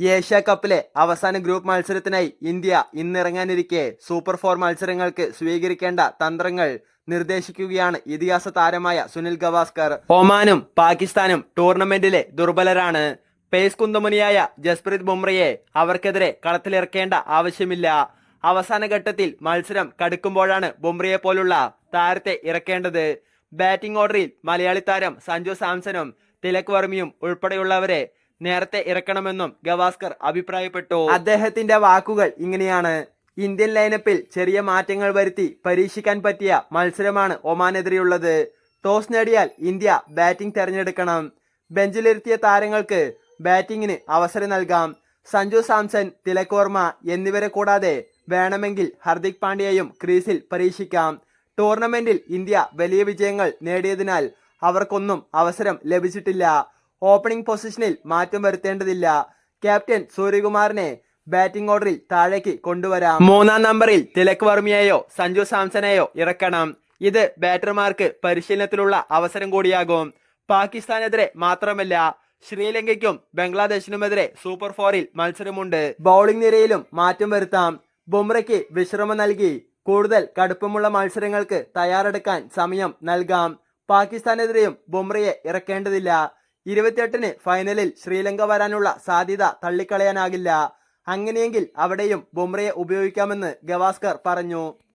Asia കപ്പിലെ അവസാന group മത്സരത്തിനായി ഇന്ത്യ ഇന്നിറങ്ങാനിരിക്കെ സൂപ്പർ ഫോർ മത്സരങ്ങൾക്ക് സ്വീകരിക്കേണ്ട തന്ത്രങ്ങൾ നിർദ്ദേശിക്കുകയാണ് ഇതിഹാസ താരമായ സുനിൽ ഗവാസ്കർ. ഒമാനും പാകിസ്ഥാനും ടൂർണമെന്റിലെ ദുർബലരാണ്. പേസ് കുന്തമുനിയായ ജസ്പ്രീത് ബുംറയെ അവർക്കെതിരെ കളത്തിലിറക്കേണ്ട ആവശ്യമില്ല. അവസാന ഘട്ടത്തിൽ മത്സരം കടുക്കുമ്പോഴാണ് ബുംറയെ പോലുള്ള താരത്തെ ഇറക്കേണ്ടത്. ബാറ്റിംഗ് ഓർഡറിൽ മലയാളി താരം സഞ്ജു സാംസണും തിലക് വർമ്മിയും ഉൾപ്പെടെയുള്ളവരെ നേരത്തെ ഇറക്കണമെന്നും ഗവാസ്കർ അഭിപ്രായപ്പെട്ടു. അദ്ദേഹത്തിന്റെ വാക്കുകൾ ഇങ്ങനെയാണ്. ഇന്ത്യൻ ലൈനപ്പിൽ ചെറിയ മാറ്റങ്ങൾ വരുത്തി പരീക്ഷിക്കാൻ പറ്റിയ മത്സരമാണ് ഒമാനെതിരെയുള്ളത്. ടോസ് നേടിയാൽ ഇന്ത്യ ബാറ്റിംഗ് തെരഞ്ഞെടുക്കണം. ബെഞ്ചിലിരുത്തിയ താരങ്ങൾക്ക് ബാറ്റിംഗിന് അവസരം നൽകാം. സഞ്ജു സാംസൺ തിലക്കോർമ എന്നിവരെ കൂടാതെ വേണമെങ്കിൽ ഹർദിക് പാണ്ഡ്യയും ക്രീസിൽ പരീക്ഷിക്കാം. ടൂർണമെന്റിൽ ഇന്ത്യ വലിയ വിജയങ്ങൾ നേടിയതിനാൽ അവർക്കൊന്നും അവസരം ലഭിച്ചിട്ടില്ല. ഓപ്പണിംഗ് പൊസിഷനിൽ മാറ്റം വരുത്തേണ്ടതില്ല. ക്യാപ്റ്റൻ സൂര്യകുമാറിനെ ബാറ്റിംഗ് ഓർഡറിൽ താഴേക്ക് കൊണ്ടുവരാം. മൂന്നാം നമ്പറിൽ തിലക് വർമ്മയെയോ സഞ്ജു സാംസനെയോ ഇറക്കണം. ഇത് ബാറ്റർമാർക്ക് പരിശീലനത്തിലുള്ള അവസരം കൂടിയാകും. പാകിസ്ഥാനെതിരെ മാത്രമല്ല ശ്രീലങ്കയ്ക്കും ബംഗ്ലാദേശിനുമെതിരെ സൂപ്പർ ഫോറിൽ മത്സരമുണ്ട്. ബൗളിംഗ് നിരയിലും മാറ്റം വരുത്താം. ബുംറയ്ക്ക് വിശ്രമം നൽകി. കൂടുതൽ കടുപ്പമുള്ള മത്സരങ്ങൾക്ക് തയ്യാറെടുക്കാൻ സമയം നൽകാം. പാകിസ്ഥാനെതിരെയും ബുംറയെ ഇറക്കേണ്ടതില്ല. ഇരുപത്തിയെട്ടിന് ഫൈനലിൽ ശ്രീലങ്ക വരാനുള്ള സാധ്യത തള്ളിക്കളയാനാകില്ല. അങ്ങനെയെങ്കിൽ അവിടെയും ബുംറയെ ഉപയോഗിക്കാമെന്ന് ഗവാസ്കർ പറഞ്ഞു.